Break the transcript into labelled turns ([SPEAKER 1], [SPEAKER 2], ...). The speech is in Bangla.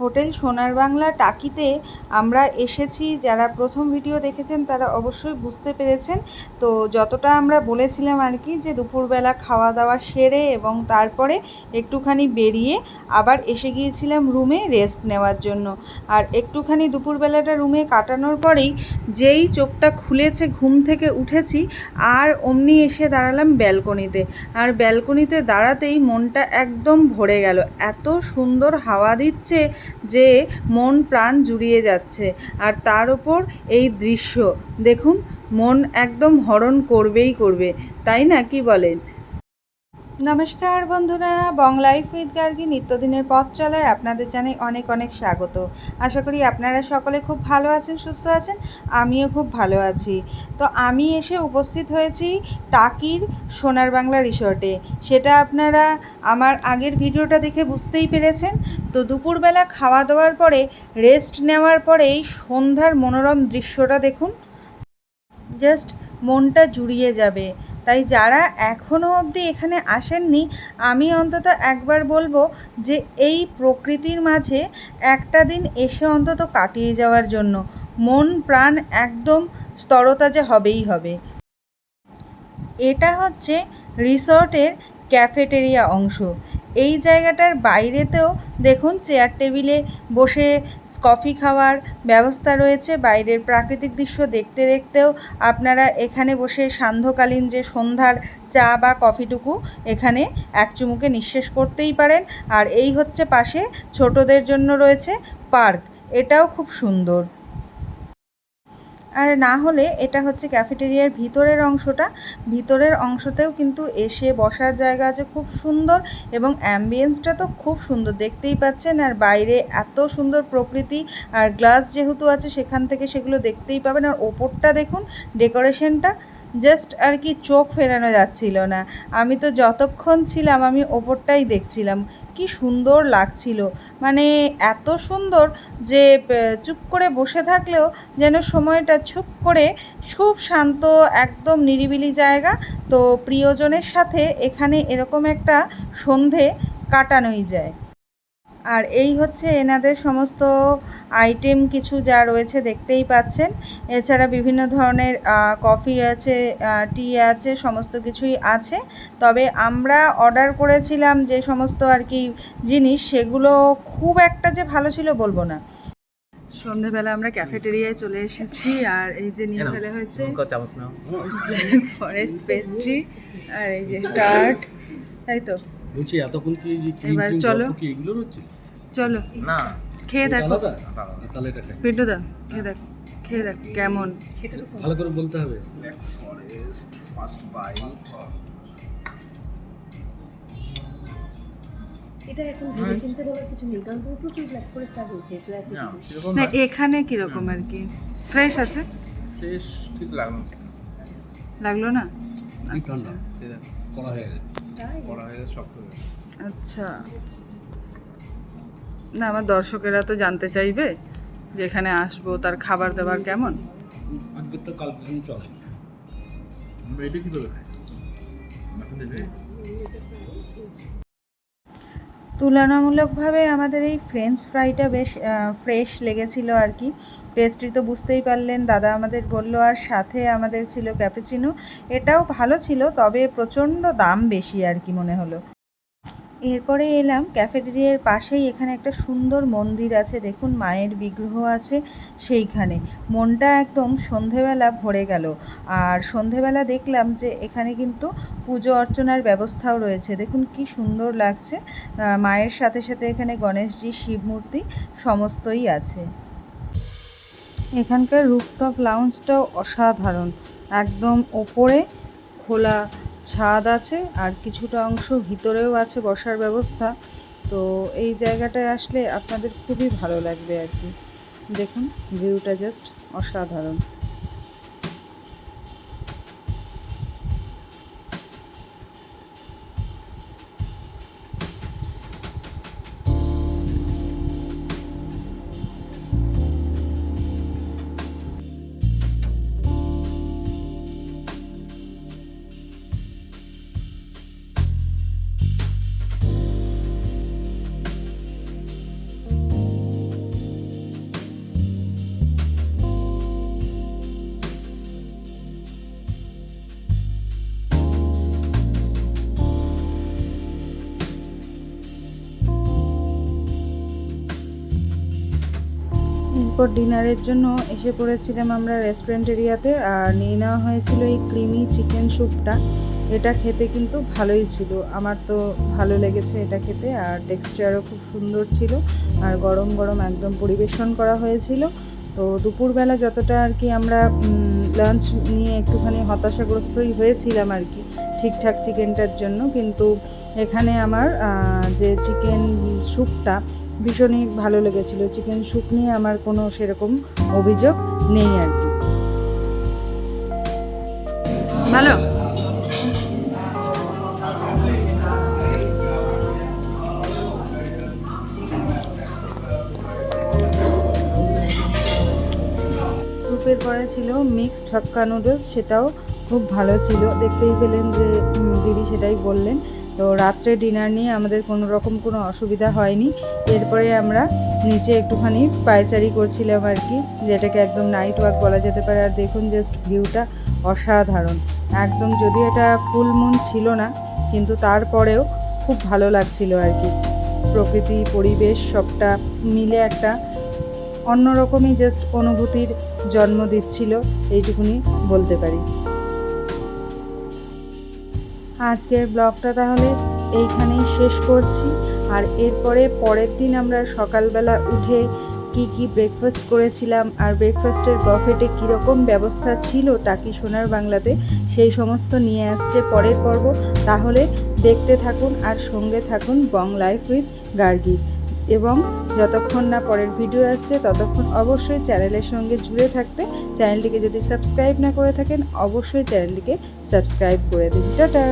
[SPEAKER 1] হোটেল সোনার বাংলা টাকিতে আমরা এসেছি। যারা প্রথম ভিডিও দেখেছেন, তারা অবশ্যই বুঝতে পেরেছেন। তো যতটা আমরা বলেছিলাম আর কি, যে দুপুরবেলা খাওয়া দাওয়া সেরে এবং তারপরে একটুখানি বেরিয়ে আবার এসে গিয়েছিলাম রুমে রেস্ট নেওয়ার জন্য। আর একটুখানি দুপুরবেলাটা রুমে কাটানোর পরেই যেই চোখটা খুলেছে, ঘুম থেকে উঠেছি, আর অমনি এসে দাঁড়ালাম ব্যালকনিতে। আর ব্যালকনিতে দাঁড়াতেই মনটা একদম ভরে গেল। এত সুন্দর হাওয়া দিচ্ছে যে মন প্রাণ জুড়িয়ে যাচ্ছে। আর তার ওপর এই দৃশ্য, দেখুন, মন একদম হরণ করবেই করবে, তাই না? কি বলেন? নমস্কার বন্ধুরা, বং লাইফ উইথ গার্গি নিত্যদিনের পথ চলায় আপনাদের জানাই অনেক অনেক স্বাগত। আশা করি আপনারা সকলে খুব ভালো আছেন, সুস্থ আছেন, আমিও খুব ভালো আছি। তো আমি এসে উপস্থিত হয়েছি টাকির সোনার বাংলা রিসর্টে। সেটা আপনারা আমার আগের ভিডিওটা দেখে বুঝতেই পেরেছেন। তো দুপুরবেলা খাওয়া দাওয়ার পরে, রেস্ট নেওয়ার পরেই সন্ধ্যার মনোরম দৃশ্যটা দেখুন। জাস্ট মনটা জুড়িয়ে যাবে। তাই যারা এখনও অবধি এখানে আসেননি, আমি অন্তত একবার বলব যে এই প্রকৃতির মাঝে একটা দিন এসে অন্তত কাটিয়ে যাওয়ার জন্য মন প্রাণ একদম স্তরতাজা হবেই হবে। এটা হচ্ছে রিসর্টের ক্যাফেটেরিয়া অংশ। এই জায়গাটার বাইরেতেও দেখুন চেয়ার টেবিলে বসে কফি খাওয়ার ব্যবস্থা রয়েছে। বাইরের প্রাকৃতিক দৃশ্য দেখতে দেখতেও আপনারা এখানে বসে সান্ধ্যকালীন যে সন্ধ্যার চা বা কফিটুকু এখানে এক চুমুকে নিঃশেষ করতেই পারেন। আর এই হচ্ছে পাশে ছোটদের জন্য রয়েছে পার্ক। এটাও খুব সুন্দর। আর না হলে এটা হচ্ছে ক্যাফেটেরিয়ার ভিতরের অংশটা। ভিতরের অংশতেও কিন্তু এসে বসার জায়গা আছে খুব সুন্দর এবং অ্যাম্বিয়েন্সটা তো খুব সুন্দর, দেখতেই পাচ্ছেন। আর বাইরে এত সুন্দর প্রকৃতি আর গ্লাস যেহেতু আছে, সেখান থেকে সেগুলো দেখতেই পাবেন। আর ওপরটা দেখুন ডেকোরেশনটা জাস্ট আর কি চোখ ফেরানো যাচ্ছিল না। আমি তো যতক্ষণ ছিলাম, আমি ওপরটাই দেখছিলাম। কি সুন্দর লাগছিল। মানে এত সুন্দর যে চুপ করে বসে থাকলেও যেন সময়টা চুপ করে খুব শান্ত, একদম নিরিবিলি জায়গা। তো প্রিয়জনের সাথে এখানে এরকম একটা সন্ধে কাটানোই যায়। আর এই হচ্ছে এনাদের সমস্ত আইটেম কিছু যা রয়েছে দেখতেই পাচ্ছেন। এছাড়া বিভিন্ন ধরনের কফি আছে টি আছে সমস্ত কিছুই আছে। তবে আমরা অর্ডার করেছিলাম যে সমস্ত আর কি জিনিস সেগুলো খুব একটা যে ভালো ছিল বলব না। সন্ধেবেলা আমরা ক্যাফেটেরিয়ায় চলে এসেছি আর এই যে নিয়ে ফেলে হয়েছে ফরেস্ট পেস্ট্রি আর এই যে টার্ট তাই তো?
[SPEAKER 2] বলছি এতক্ষণ কি
[SPEAKER 1] এবার চলো।
[SPEAKER 2] কি এগুলো রয়েছে?
[SPEAKER 1] চলো।
[SPEAKER 3] না।
[SPEAKER 1] খেয়ে দেখো।
[SPEAKER 2] তাহলে এটা খাই।
[SPEAKER 1] পিন্টু দা খেয়ে দেখ খেয়ে দেখ কেমন।
[SPEAKER 2] ভালো করে বলতে হবে।
[SPEAKER 3] ফরেস্ট ফার্স্ট বাইট
[SPEAKER 4] এটা এখন
[SPEAKER 1] কীরকম আর কি? ফ্রেশ আছে?
[SPEAKER 3] ঠিক লাগল
[SPEAKER 1] লাগল না? আচ্ছা। না আমার দর্শকেরা তো জানতে চাইবে যে এখানে আসব তার খাবার দাবার কেমন।
[SPEAKER 2] চলে।
[SPEAKER 3] এটা কি দেবে?
[SPEAKER 1] তুলনামূলকভাবে আমাদের এই ফ্রেঞ্চ ফ্রাইটা বেশ ফ্রেশ লেগেছিল আর কি। পেস্ট্রি তো বুঝতেই পারলেন দাদা আমাদের বলল আর সাথে আমাদের ছিল ক্যাপেচিনো এটাও ভালো ছিল তবে প্রচণ্ড দাম বেশি আর কি মনে হলো। এরপরে এলাম ক্যাফেটেরিয়ার পাশেই। এখানে একটা সুন্দর মন্দির আছে। দেখুন, মায়ের বিগ্রহ আছে সেইখানে। মনটা একদম সন্ধেবেলা ভরে গেল। আর সন্ধেবেলা দেখলাম যে এখানে কিন্তু পুজো অর্চনার ব্যবস্থাও রয়েছে। দেখুন, কি সুন্দর লাগছে। মায়ের সাথে সাথে এখানে গণেশজি শিব মূর্তি সমস্তই আছে। এখানকার রুফটপ লাউঞ্জটাও অসাধারণ। একদম ওপরে খোলা ছাদ আছে আর কিছুটা অংশ ভিতরেও আছে বসার ব্যবস্থা। তো এই জায়গাটায় আসলে আপনাদের খুবই ভালো লাগবে আর কি। দেখুন, ভিউটা জাস্ট অসাধারণ। তারপর ডিনারের জন্য এসে পড়েছিলাম আমরা রেস্টুরেন্ট এরিয়াতে, আর নিয়ে নেওয়া হয়েছিল এই ক্রিমি চিকেন স্যুপটা এটা খেতে কিন্তু ভালোই ছিল। আমার তো ভালো লেগেছে এটা খেতে, আর টেক্সচারও খুব সুন্দর ছিল, আর গরম গরম একদম পরিবেশন করা হয়েছিল। তো দুপুরবেলা যতটা আর কি আমরা লাঞ্চ নিয়ে একটুখানি হতাশাগ্রস্তই হয়েছিলাম আর কি ঠিকঠাক চিকেনটার জন্য। কিন্তু এখানে আমার যে চিকেন স্যুপটা ভীষণই ভালো লেগেছিল। চিকেন স্যুপ নিয়ে আমার কোনো সেরকম অভিযোগ নেই আর কি। ভালো? স্যুপের পরে ছিল মিক্সড হাক্কা নুডলস সেটাও খুব ভালো ছিল। দেখতেই পেলেন যে দিদি সেটাই বললেন। তো রাত্রে ডিনার নিয়ে আমাদের কোনো রকম কোনো অসুবিধা হয়নি। এরপরে আমরা নিচে একটুখানি পায়চারি করছিলাম আর কি, যেটাকে একদম নাইট ওয়াক বলা যেতে পারে। আর দেখুন জাস্ট ভিউটা অসাধারণ। একদম যদি এটা ফুল মুন ছিল না, কিন্তু তারপরেও খুব ভালো লাগছিল আর কি। প্রকৃতি, পরিবেশ সবটা মিলে একটা অন্যরকমই জাস্ট অনুভূতির জন্ম দিচ্ছিল, এইটুকুনি বলতে পারি। আজকের ব্লগটা তাহলে এইখানেই শেষ করছি। আর এরপরে পরের দিন আমরা সকালবেলা উঠে কি কি ব্রেকফাস্ট করেছিলাম আর ব্রেকফাস্টের গফেটে কীরকম ব্যবস্থা ছিল টাকি সোনার বাংলাতে সেই সমস্ত নিয়ে আসছে পরের পর্ব। তাহলে দেখতে থাকুন আর সঙ্গে থাকুন বং লাইফ উইথ গার্গি। এবং যতক্ষণ না পরের ভিডিও আসছে, ততক্ষণ অবশ্যই চ্যানেলের সঙ্গে জুড়ে থাকতে। চ্যানেলটিকে যদি সাবস্ক্রাইব না করে থাকেন, অবশ্যই চ্যানেলটিকে সাবস্ক্রাইব করে দিন। টাটা!